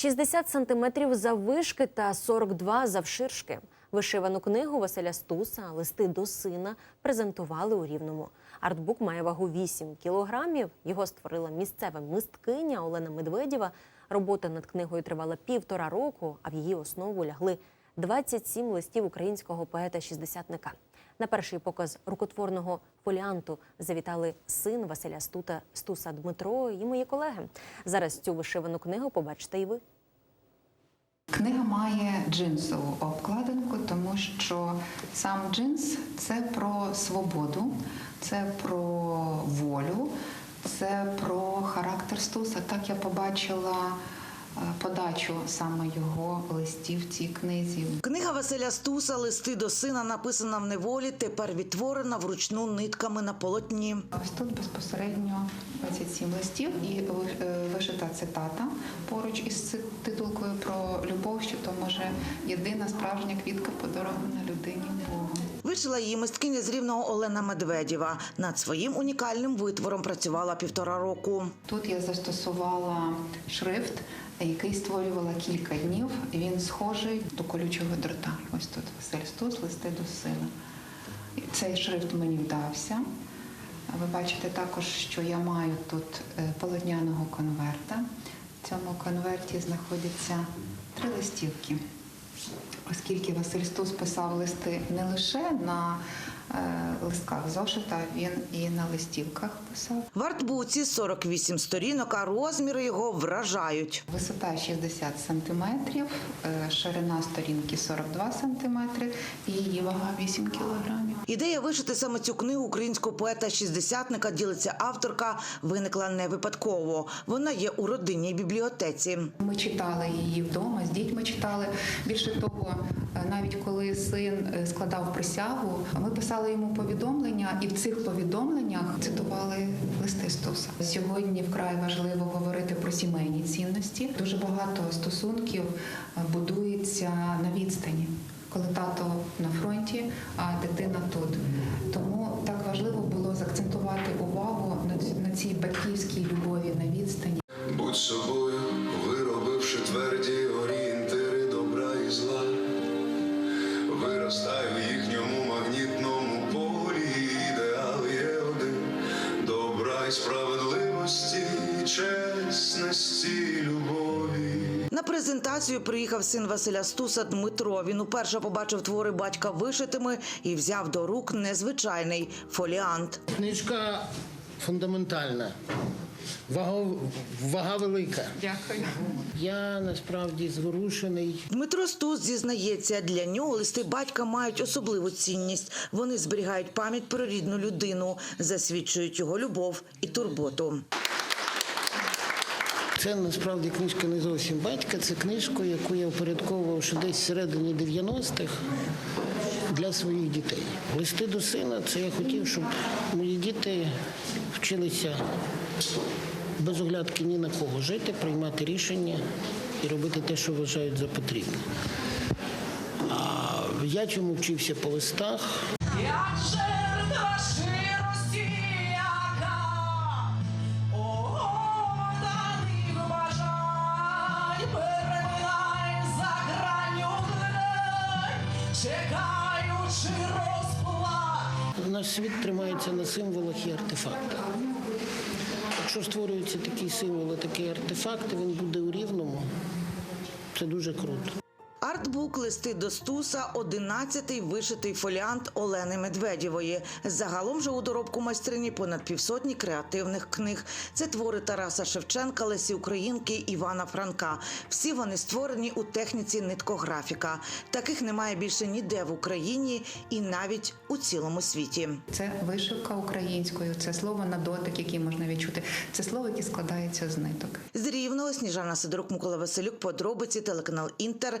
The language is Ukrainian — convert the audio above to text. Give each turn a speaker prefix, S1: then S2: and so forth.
S1: 60 сантиметрів заввишки та 42 завширшки. Вишивану книгу Василя Стуса Листи до сина презентували у Рівному. Артбук має вагу 8 кілограмів. Його створила місцева мисткиня Олена Медведєва. Робота над книгою тривала півтора року, а в її основу лягли 27 листів українського поета-шістдесятника. На перший показ рукотворного фоліанту завітали син Василя Стута Стуса Дмитро і мої колеги. Зараз цю вишивану книгу побачите і ви.
S2: Книга має джинсову обкладинку, тому що сам джинс це про свободу, це про волю, це про характер Стуса. Так я побачила подачу саме його листів цій книзі.
S3: Книга Василя Стуса Листи до сина написана в неволі, тепер відтворена вручну нитками на полотні.
S2: Ось тут безпосередньо 27 листів і е, вишита цитата поруч із титулкою про любов, що то може єдина справжня квітка подарована людині Богом.
S3: Вишила її мисткиня з рівного Олена Медведєва. Над своїм унікальним витвором працювала півтора року.
S2: Тут я застосувала шрифт, який створювала кілька днів. Він схожий до колючого дрота. Ось тут Василь Стус, листи до. І Цей шрифт мені вдався. Ви бачите також, що я маю тут е, полотняного конверта. В цьому конверті знаходяться три листівки. Оскільки Василь Стус писав листи не лише на листках зошита, він і на листівках писав.
S3: В артбуці 48 сторінок, а розміри його вражають.
S2: Висота 60 сантиметрів, е, ширина сторінки 42 сантиметри і її вага 8 кілограмів.
S3: Ідея вишити саме цю книгу українського поета-шістдесятника, ділиться авторка, виникла не випадково. Вона є у родинній бібліотеці.
S2: Ми читали її вдома, з дітьми читали. Більше того, е, навіть коли син е, складав присягу, ми писали йому повідомлення, і в цих повідомленнях цитували листи Стуса. Сьогодні вкрай важливо говорити про сімейні цінності. Дуже багато стосунків е, будується на відстані. Коли тато на фронті, а дитина тут. Тому так важливо було заакцентувати увагу на цій батьківській любові на відстані.
S4: Будь собою, виробивши тверді орієнтири добра і зла, виростай справедливості, чесності, любові.
S3: На презентацію приїхав син Василя Стуса Дмитро. Він уперше побачив твори батька вишитими і взяв до рук незвичайний фоліант.
S5: Книжка фундаментальна, вага, вага велика.
S2: Дякую.
S5: Я насправді зворушений.
S3: Дмитро Стус зізнається, для нього листи батька мають особливу цінність. Вони зберігають пам'ять про рідну людину, засвідчують його любов і турботу.
S5: Це насправді книжка не зовсім батька. Це книжка, яку я впорядковував ще десь всередині 90-х для своїх дітей. Листи до сина це я хотів, щоб мої діти вчилися без оглядки ні на кого жити, приймати рішення і робити те, що вважають за потрібне. А я чому вчився по листах?
S6: Чекаючи розплат.
S5: Наш світ тримається на символах і артефактах. Якщо створюються такі символи, такі артефакти, він буде у рівному. Це дуже круто.
S3: Артбук листи до Стуса 11-й вишитий фоліант Олени Медведєвої. Загалом же у доробку майстрині понад півсотні креативних книг. Це твори Тараса Шевченка, Лесі Українки, Івана Франка. Всі вони створені у техніці ниткографіка. Таких немає більше ніде в Україні і навіть у цілому світі.
S2: Це вишивка українською, це слово на дотик, який можна відчути. Це слово, яке складається з ниток.
S3: З Рівного Сніжана Сидорук, Микола Василюк, подробиці, телеканал Інтер,